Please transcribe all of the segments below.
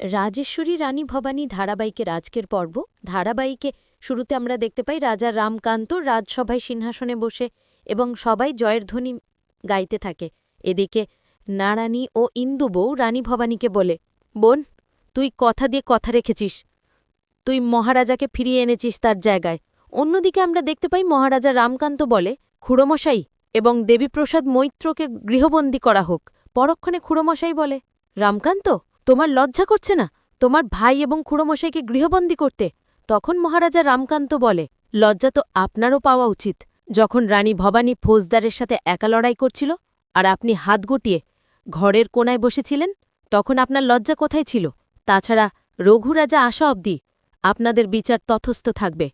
রাজেশ্বরী রানী ভবানী ধারাবাহিকের আজকের পর্ব। ধারাবাহিকে শুরুতে আমরা দেখতে পাই রাজা রামকান্ত রাজসভায় সিংহাসনে বসে এবং সবাই জয়ের ধ্বনি গাইতে থাকে। এদিকে নারানী ও ইন্দু বউ রানী ভবানীকে বলে, বোন, তুই কথা দিয়ে কথা রেখেছিস। তুই মহারাজাকে ফিরিয়ে এনেছিস তার জায়গায়। অন্যদিকে আমরা দেখতে পাই মহারাজা রামকান্ত বলে, খুড়োমশাই এবং দেবীপ্রসাদ মৈত্রকে গৃহবন্দী করা হোক। পরক্ষণে খুড়োমশাই বলে, রামকান্ত তোমার লজ্জা করছে না? তোমার ভাই এবং খুড়োমশাইকে গৃহবন্দী করতে? তখন মহারাজা রামকান্ত বলে, লজ্জা তো আপনারও পাওয়া উচিত। যখন রানী ভবানী ফৌজদারের সাথে একা লড়াই করছিল আর আপনি হাত গুটিয়ে ঘরের কোনায় বসেছিলেন, তখন আপনার লজ্জা কোথায় ছিল? তাছাড়া রঘুরাজা আসা অবধি আপনাদের বিচার তথস্থ থাকবে।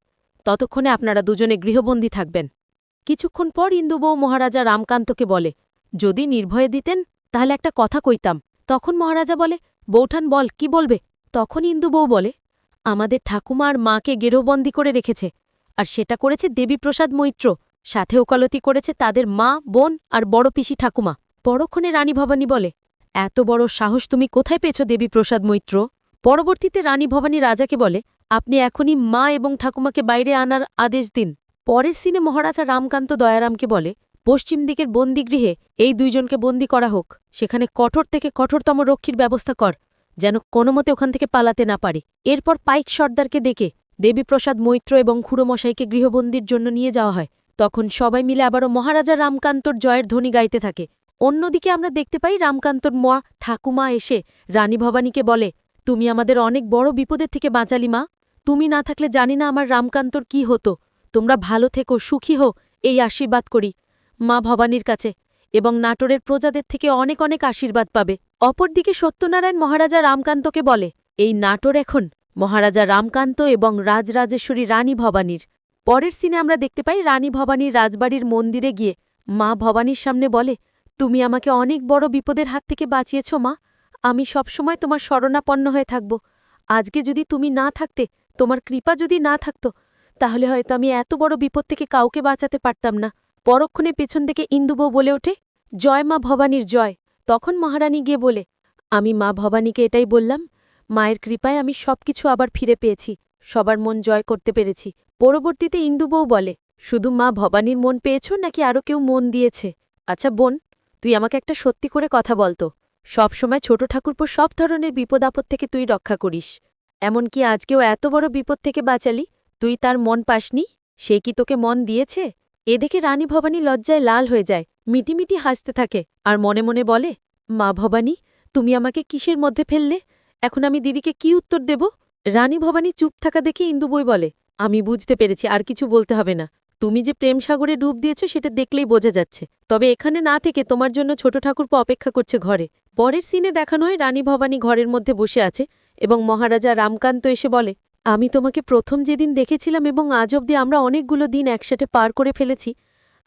ততক্ষণে আপনারা দুজনে গৃহবন্দী থাকবেন। কিছুক্ষণ পর ইন্দুবৌ মহারাজা রামকান্তকে বলে, যদি নির্ভয়ে দিতেন, তাহলে একটা কথা কইতাম। তখন মহারাজা বলে বৌঠান বল, কি বলবে? তখন ইন্দুবৌ বলে, আমাদের ঠাকুমা আর মাকে গেরোবন্দি করে রেখেছে, আর সেটা করেছে দেবীপ্রসাদ মৈত্র, সাথে ওকালতি করেছে তাদের মা, বোন আর বড় পিসি ঠাকুমা। পরক্ষণে রানী ভবানী বলে, এত বড় সাহস তুমি কোথায় পেয়েছ দেবীপ্রসাদ মৈত্র? পরবর্তীতে রানী ভবানী রাজাকে বলে, আপনি এখনই মা এবং ঠাকুমাকে বাইরে আনার আদেশ দিন। পরের সিনে মহারাজা রামকান্ত দয়ারামকে বলে পশ্চিম দিকের বন্দিগৃহে এই দুইজনকে বন্দি করা হোক। সেখানে কঠোর থেকে কঠোরতম রক্ষীর ব্যবস্থা কর, যেন কোনোমতে ওখান থেকে পালাতে না পারে। এরপর পাইক সর্দারকে ডেকে দেবীপ্রসাদ মৈত্র এবং খুড়োমশাইকে গৃহবন্দির জন্য নিয়ে যাওয়া হয়। তখন সবাই মিলে আবারও মহারাজা রামকান্তর জয়ের ধ্বনি গাইতে থাকে। অন্যদিকে আমরা দেখতে পাই রামকান্তর মা ঠাকুমা এসে রানী ভবানীকে বলে, তুমি আমাদের অনেক বড় বিপদের থেকে বাঁচালি মা। তুমি না থাকলে জানি না আমার রামকান্তর কি হতো। তোমরা ভালো থেকো, সুখী হো এই আশীর্বাদ করি। মা ভবানীর কাছে এবং নাটোরের প্রজাদের থেকে অনেক অনেক আশীর্বাদ পাবে। অপরদিকে সত্যনারায়ণ মহারাজা রামকান্তকে বলে, এই নাটোর এখন মহারাজা রামকান্ত এবং রাজরাজেশ্বরী রানী ভবানীর। পরের সিনে আমরা দেখতে পাই রানী ভবানীর রাজবাড়ির মন্দিরে গিয়ে মা ভবানীর সামনে বলে, তুমি আমাকে অনেক বড় বিপদের হাত থেকে বাঁচিয়েছ মা। আমি সবসময় তোমার শরণাপন্ন হয়ে থাকব। আজকে যদি তুমি না থাকতে, তোমার কৃপা যদি না থাকত, তাহলে হয়তো আমি এত বড় বিপদ থেকে কাউকে বাঁচাতে পারতাম না। পরক্ষণে পেছন থেকে ইন্দুবৌ বলে ওঠে, জয় মা ভবানীর জয়। তখন মহারানী গিয়ে বলে, আমি মা ভবানীকে এটাই বললাম, মায়ের কৃপায় আমি সবকিছু আবার ফিরে পেয়েছি, সবার মন জয় করতে পেরেছি। পরবর্তীতে ইন্দুবৌ বলে, শুধু মা ভবানীর মন পেয়েছ নাকি আরও কেউ মন দিয়েছে? আচ্ছা বোন, তুই আমাকে একটা সত্যি করে কথা বলতো সবসময় ছোট ঠাকুরপো সব ধরনের বিপদ আপদ থেকে তুই রক্ষা করিস। এমনকি আজকেও এত বড় বিপদ থেকে বাঁচালি, তুই তার মন পাসনি? সে কি তোকে মন দিয়েছে? এ দেখে রানী ভবানী লজ্জায় লাল হয়ে যায়, মিটিমিটি হাসতে থাকে আর মনে মনে বলে, মা ভবানী, তুমি আমাকে কিসের মধ্যে ফেললে? এখন আমি দিদিকে কি উত্তর দেব? রানী ভবানী চুপ থাকা দেখে ইন্দু ইন্দুবই বলে, আমি বুঝতে পেরেছি, আর কিছু বলতে হবে না। তুমি যে প্রেম সাগরে ডুব দিয়েছ, সেটা দেখলেই বোঝা যাচ্ছে। তবে এখানে না থেকে তোমার জন্য ছোট ঠাকুরপো অপেক্ষা করছে ঘরে। পরের সিনে দেখানো হয় রানী ভবানী ঘরের মধ্যে বসে আছে এবং মহারাজা রামকান্ত এসে বলে আমি তোমাকে প্রথম যেদিন দেখেছিলাম এবং আজ অবধি আমরা অনেকগুলো দিন একসাথে পার করে ফেলেছি,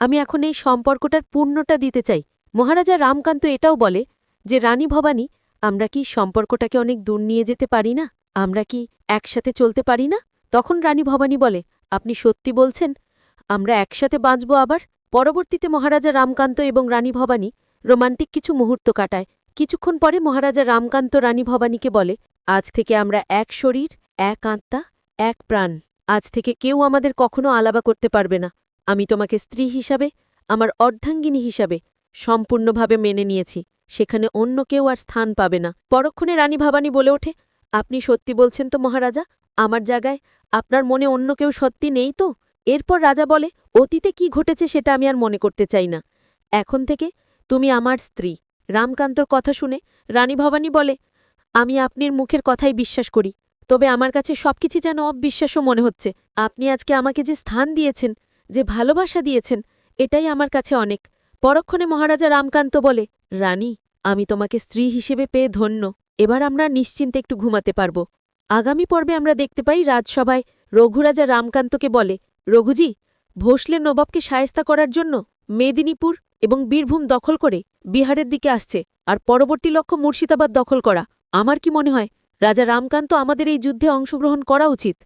আমি এখন এই সম্পর্কটার পূর্ণটা দিতে চাই। মহারাজা রামকান্ত এটাও বলে যে, রানী ভবানী, আমরা কি সম্পর্কটাকে অনেক দূর নিয়ে যেতে পারি না? আমরা কি একসাথে চলতে পারি না? তখন রানী ভবানী বলে, আপনি সত্যি বলছেন, আমরা একসাথে বাঁচব আবার? পরবর্তীতে মহারাজা রামকান্ত এবং রানী ভবানী রোমান্টিক কিছু মুহূর্ত কাটায়। কিছুক্ষণ পরে মহারাজা রামকান্ত রানী ভবানীকে বলে, আজ থেকে আমরা এক শরীর এক আত্মা এক প্রাণ। আজ থেকে কেউ আমাদের কখনো আলাবা করতে পারবে না। আমি তোমাকে স্ত্রী হিসাবে, আমার অর্ধাঙ্গিনী হিসাবে সম্পূর্ণভাবে মেনে নিয়েছি। সেখানে অন্য কেউ আর স্থান পাবে না। পরক্ষণে রানী ভবানী বলে ওঠে, আপনি সত্যি বলছেন তো মহারাজা, আমার জায়গায় আপনার মনে অন্য কেউ সত্যি নেই তো? এরপর রাজা বলে, অতীতে কি ঘটেছে সেটা আমি আর মনে করতে চাই না। এখন থেকে তুমি আমার স্ত্রী। রামকান্তর কথা শুনে রানী ভবানী বলে, আমি আপনির মুখের কথাই বিশ্বাস করি। তবে আমার কাছে সবকিছু যেন অবিশ্বাসও মনে হচ্ছে। আপনি আজকে আমাকে যে স্থান দিয়েছেন, যে ভালোবাসা দিয়েছেন, এটাই আমার কাছে অনেক। পরক্ষণে মহারাজা রামকান্ত বলে, রানী, আমি তোমাকে স্ত্রী হিসেবে পেয়ে ধন্য। এবার আমরা নিশ্চিন্তে একটু ঘুমাতে পারব। আগামী পর্বে আমরা দেখতে পাই রাজসভায় রঘুরাজা রামকান্তকে বলে, রঘুজি, ভোসলে নবাবকে সায়স্তা করার জন্য মেদিনীপুর এবং বীরভূম দখল করে বিহারের দিকে আসছে, আর পরবর্তী লক্ষ্য মুর্শিদাবাদ দখল করা। আমার কি মনে হয় রাজা রামকান্ত আমাদের এই যুদ্ধে অংশগ্রহণ করা উচিত।